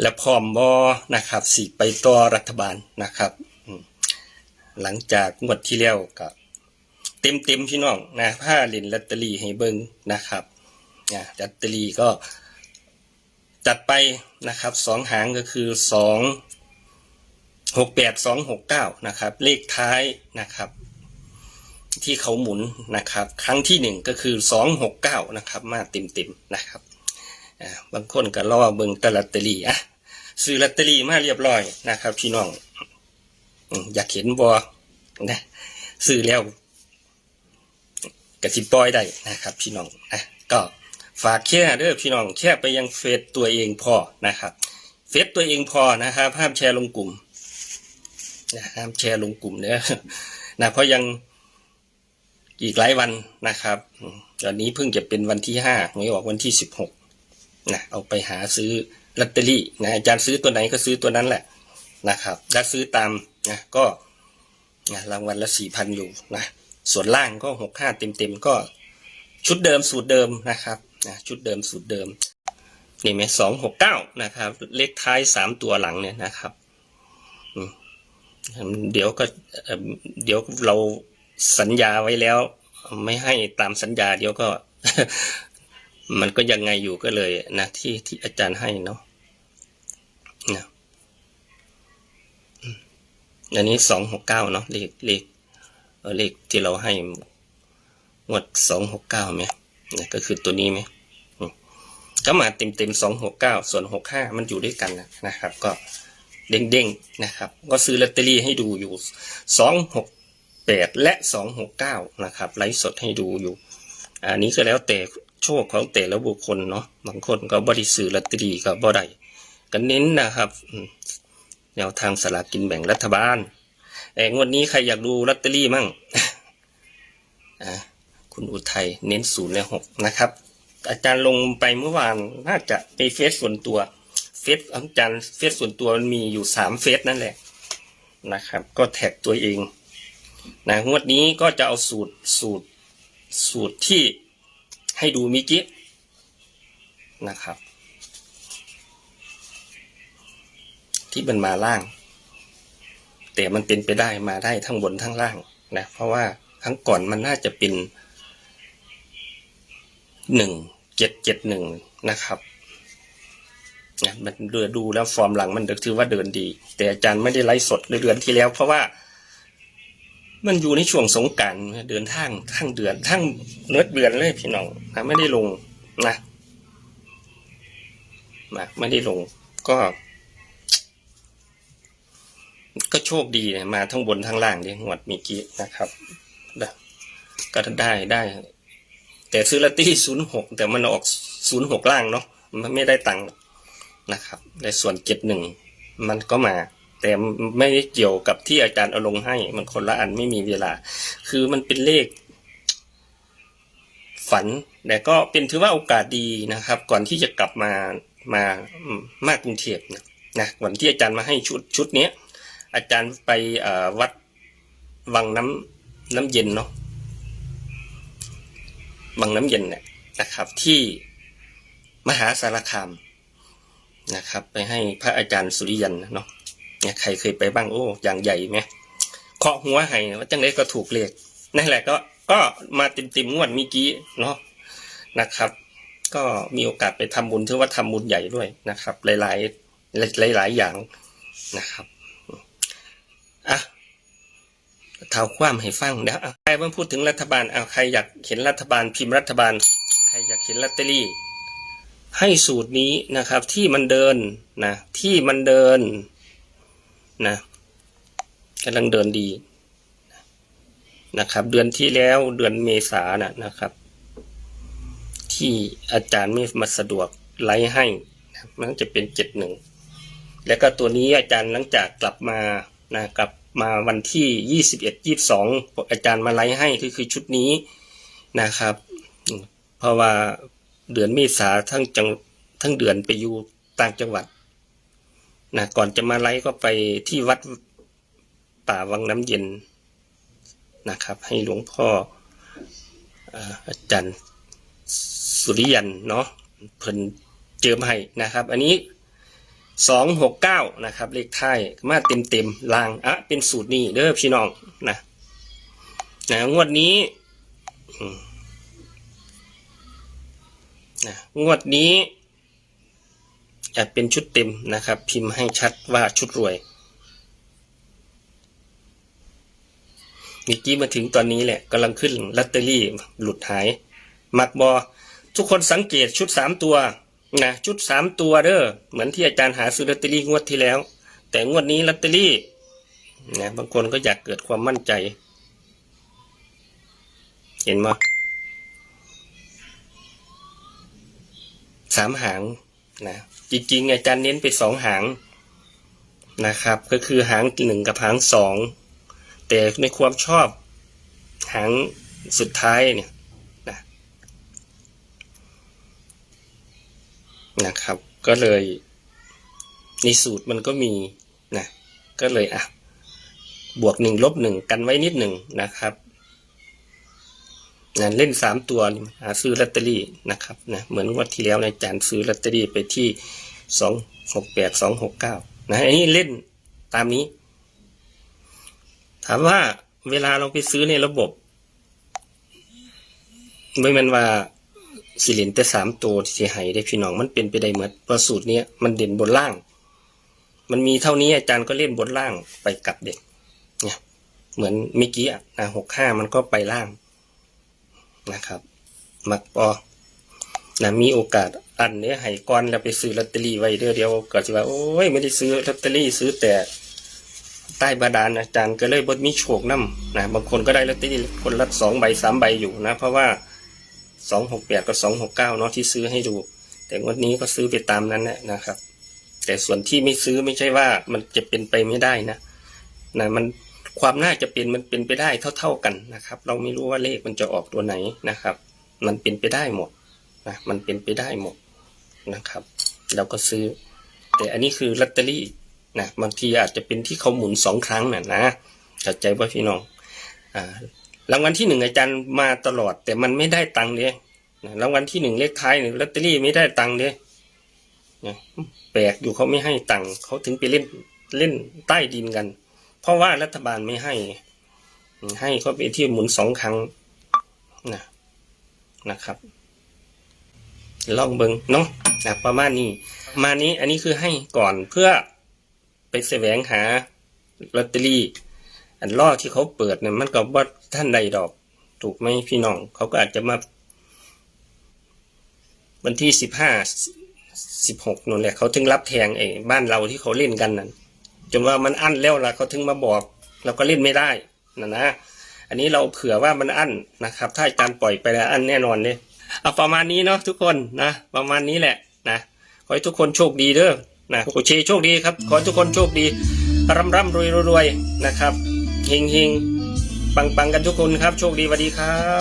และพร้อมบอนะครับสิไปต่อรัฐบาลนะครับหลังจากงวดที่แล้วก็เต็มเต็มพี่น้องนะผ้าเล่นลอตเตอรี่ให้เบิ่งนะครับนะลอตเตอรี่ก็จัดไปนะครับสองหางก็คือสองหกแปดสองหกเก้านะครับ เลขท้ายนะครับ ที่เขาหมุนนะครับ ครั้งที่หนึ่งก็คือสองหกเก้านะครับ มาเต็มเต็มนะครับบางคนก็รอเบิ่งตลอตเตอรี่อะ ซื้อลอตเตอรี่มาเรียบร้อยนะครับ พี่น้องอยากเห็นบอนะซื้อแล้วกระสิปล่อยได้นะครับ พี่น้องนะก็ฝากแค่เด้อพี่น้องแค่ไปยังเฟซตัวเองพอนะครับเฟซตัวเองพอนะครับห้ามแชร์ลงกลุ่มนะห้ามแชร์ลงกลุ่มเด้อนะเพราะยังอีกหลายวันนะครับตอนนี้เพิ่งจะเป็นวันที่ห้าหวยออกวันที่สิบหกนะเอาไปหาซื้อ ลอตเตอรี่นะอาจารย์ซื้อตัวไหนก็ซื้อตัวนั้นแหละนะครับถ้าซื้อตามนะก็นะรางวัลละสี่พันอยู่นะส่วนล่างก็หกห้าเต็มเต็มๆก็ชุดเดิมสูตรเดิมนะครับนะชุดเดิมสูตรเดิมนี่ไหมสองหกเก้านะครับ เลขท้ายสามตัวหลังเนี่ยนะครับเดี๋ยวก็เดี๋ยวเราสัญญาไว้แล้ว ไม่ให้ตามสัญญาเดี๋ยวก็ มันก็ยังไงอยู่ก็เลยนะที่ที่อาจารย์ให้เนาะนะอันนี้สองหกเก้าเนาะเลขเลขเลขที่เราให้งวดสองหกเก้าไหมนี่ก็คือตัวนี้ไหมก็มาเต็มเต็มสองหกเก้าส่วนหกห้ามันอยู่ด้วยกันนะนะครับ ก็เด้งๆนะครับ ก็ซื้อลอตเตอรี่ให้ดูอยู่สองหกแปดและสองหกเก้านะครับไลฟ์สดให้ดูอยู่ อันนี้ก็แล้วแต่ โชคของแต่ละบุคคลเนาะบางคนก็บริสื่อลอตเตอรี่ก็บ่ได้ก็เน้นนะครับแนวทางสลากกินแบ่งรัฐบาลเอองวดนี้ใครอยากดูลอตเตอรี่มั่งคุณอุทัยเน้นศูนย์และหกนะครับ อาจารย์ลงไปเมื่อวานน่าจะไปเฟซส่วนตัวเฟซองอาจารย์เฟซส่วนตัวมันมีอยู่สามเฟซนั่นแหละนะครับ ก็แท็กตัวเองนะงวดนี้ก็จะเอาสูตรสูตรสูตรที่ ให้ดูมิกี้นะครับ ที่มันมาล่าง แต่มันเป็นไปได้มาได้ทั้งบนทั้งล่างนะเพราะว่าครั้งก่อนมันน่าจะเป็นหนึ่งเจ็ดเจ็ดหนึ่งนะครับนะมันเดือดูแล้วฟอร์มหลังมันถือว่าเดินดี แต่อาจารย์ไม่ได้ไลฟ์สดในเดือนที่แล้ว เพราะว่า มันอยู่ในช่วงสงการเดินทางทั้งเดือนทั้งเลือเดือนเลยพี่น้องนะไม่ได้ลงนะนะไม่ได้ลงก็ ก็โชคดีนะมาทั้งบนทั้งล่างดิหวดมีกี้นะครับก็ได้ได้ แต่ซื้อลอตเตอรี่ศูนย์หกแต่มันออกศูนย์หกล่างเนาะมันไม่ได้ตังค์นะครับในส่วนเจ็ดหนึ่งมันก็มา แต่ไม่ได้เกี่ยวกับที่อาจารย์เอาลงให้ มันคนละอันไม่มีเวลา คือมันเป็นเลข ฝันแต่ก็เป็นถือว่าโอกาสดีนะครับ ก่อนที่จะกลับมามามากรุงเทพนะนะวันที่อาจารย์มาให้ชุดชุดนี้อาจารย์ไปวัดวังน้ำน้ำเย็นเนาะวังน้ำเย็นเนี่ยนะครับ ที่มหาสารคามนะครับ ไปให้พระอาจารย์สุริยันเนาะ เนี่ยใครเคยไปบ้างโอ้อย่างใหญ่ไหมเคาะหัวให้ว่าจังไดก็ถูกเลขนั่นแหละก็ก็มาติมติมงวดเมื่อกี้เนาะนะครับ ก็มีโอกาสไปทำบุญถือว่าทำบุญใหญ่ด้วยนะครับ หลายๆหลายๆอย่างนะครับอะเท่าความให้ฟังเดี๋ยวอะใครมาพูดถึงรัฐบาลเอาใครอยากเห็นรัฐบาลพิมพ์รัฐบาล ใครอยากเห็นลอตเตอรี่ ให้สูตรนี้นะครับ ที่มันเดินนะที่มันเดิน นะกำลังเดินดีนะครับ เดือนที่แล้วเดือนเมษานะนะครับ ที่อาจารย์ไม่มาสะดวกไลฟ์ให้นะมันจะเป็นเจ็ดหนึ่งแล้วก็ตัวนี้อาจารย์หลังจากกลับมานะกลับมาวันที่ยี่สิบเอ็ดยี่สองอาจารย์มาไลฟ์ให้ก็คือชุดนี้นะครับ เพราะว่าเดือนเมษาทั้งจังทั้งเดือนไปอยู่ต่างจังหวัด นะก่อนจะมาไลฟ์ก็ไปที่วัดป่าวังน้ำเย็นนะครับ ให้หลวงพ่ออาจารย์สุริยันเนาะเพิ่นเจิมให้นะครับ อันนี้สองหกเก้านะครับ เลขท้ายมาเต็มเต็มๆลางอะเป็นสูตรนี้เด้อพี่น้องนะนะงวดนี้นะงวดนี้ เป็นชุดเต็มนะครับ พิมพ์ให้ชัดว่าชุดรวยเมื่อกี้มาถึงตอนนี้แหละกำลังขึ้นลอตเตอรี่หลุดหาย มักบอทุกคนสังเกตชุดสามตัวนะชุดสามตัวเด้อเหมือนที่อาจารย์หาซื้อลอตเตอรี่งวดที่แล้ว แต่งวดนี้ลอตเตอรี่นะบางคนก็อยากเกิดความมั่นใจ เห็นมั้ยสามหาง นะจริงๆอาจารย์เน้นไปสองหางนะครับ ก็คือหางหนึ่งกับหางสองแต่ในความชอบหางสุดท้ายเนี่ยนะครับ ก็เลยในสูตรมันก็มีนะก็เลยอะบวกหนึ่งลบหนึ่งกันไว้นิดหนึ่งนะครับ นะเล่นสามตัวหาซื้อลอตเตอรี่นะครับนะเหมือนงวันที่แล้วในะอาจารย์ซื้อลอตเตอรี่ไปที่สองหกแปดสองหกเก้านะอันนี้เล่นตามนี้ ถามว่าเวลาเราไปซื้อในระบบไม่แมันว่าสิเลนแต่สามตัวที่สิให้ได้พี่น้องมันเป็นไปได้หมดเพระสูตรเนี้ยมันเด่นบนล่าง มันมีเท่านี้อาจารย์ก็เล่นบนล่างไปกลับเด็กเนี่ยเหมือนเมื่อกี้อะหกห้ามันก็ไปล่าง นะครับมักปอนะมีโอกาสอันเนี้ยให้ก่อนแล้วไปซื้อลอตเตอรี่ไว้เดียวเดียวก็จะว่าโอ้ยไม่ได้ซื้อลอตเตอรี่ซื้อแต่ใต้บาดาลอาจารย์ก็เลยบดมีโชคน้ำนะบางคนก็ได้ลอตเตอรี่คนละสองใบสามใบอยู่นะ เพราะว่าสองหกแปดกับสองหกเก้าเนาะที่ซื้อให้ดู แต่งวดนี้ก็ซื้อไปตามนั้นแหละนะครับ แต่ส่วนที่ไม่ซื้อไม่ใช่ว่ามันจะเป็นไปไม่ได้นะนะมัน ความน่าจะเป็นมันเป็นไปได้เท่า ๆกันนะครับ เราไม่รู้ว่าเลขมันจะออกตัวไหนนะครับ มันเป็นไปได้หมดนะมันเป็นไปได้หมดนะครับ เราก็ซื้อ แต่อันนี้คือลอตเตอรี่นะบางทีอาจจะเป็นที่เขาหมุนสองครั้งน่ะนะเข้าใจป่ะพี่น้องอ่ารางวัลที่หนึ่งอาจารย์มาตลอด แต่มันไม่ได้ตังค์เลยนะรางวัลที่หนึ่งเลขท้ายหนึ่งลอตเตอรี่ไม่ได้ตังค์เลยนะแปลกอยู่เขาไม่ให้ตังค์เขาถึงไปเล่นเล่นใต้ดินกัน เพราะว่ารัฐบาลไม่ให้ ให้เขาไปที่หมุนสองครั้งนะนะครับลองเบิงเนาะนะประมาณนี้ มานี้อันนี้คือให้ก่อนเพื่อไปแสวงหาลอตเตอรี่ อันล่อที่เขาเปิดเนี่ยมันก็ว่าท่านใดดอก ถูกไหมพี่น้อง เขาก็อาจจะมา วันที่สิบห้าสิบหกนั่นแหละเขาถึงรับแทงไอ้บ้านเราที่เขาเล่นกันนั่น จนว่ามันอั้นแล้วล่ะเขาถึงมาบอก เราก็เล่นไม่ได้นะนะอันนี้เราเผื่อว่ามันอั้นนะครับ ถ้าอารปล่อยไปแล้วอั้นแน่นอนเลยเอาประมาณนี้เนาะทุกคนนะประมาณนี้แหละนะขอให้ทุกคนโชคดีเด้อนะโอเคโชคดีครับ ขอให้ทุกคนโชคดีร่ำร่ำรวยรวยนะครับเฮงเฮงปังปังกันทุกคนครับ โชคดีสวัสดีครับ